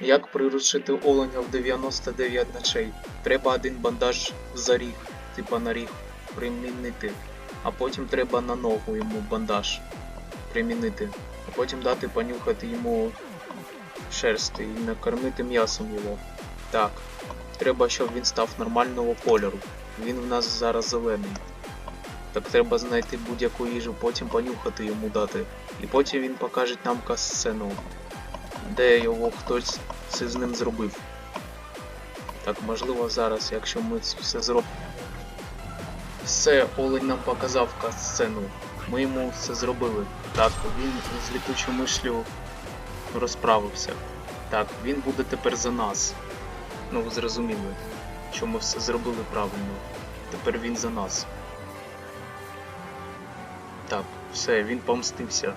Як приручити оленя в 99 ночей? Треба один бандаж за ріг, типа на ріг, примінити. А потім треба на ногу йому бандаж примінити. А потім дати понюхати йому шерсти і накормити м'ясом його. Так. Треба, щоб він став нормального кольору. Він в нас зараз зелений. Так треба знайти будь-яку їжу, потім понюхати йому дати. І потім він покаже нам касцену, де його хтось це з ним зробив. Так, можливо, зараз, якщо ми це все зробимо. Все, Олень нам показав касцену. Ми йому все зробили. Так, він з літучою мишлю розправився. Так, він буде тепер за нас. Ну, ви зрозуміли, що ми все зробили правильно. Тепер він за нас. Так, все, він помстився.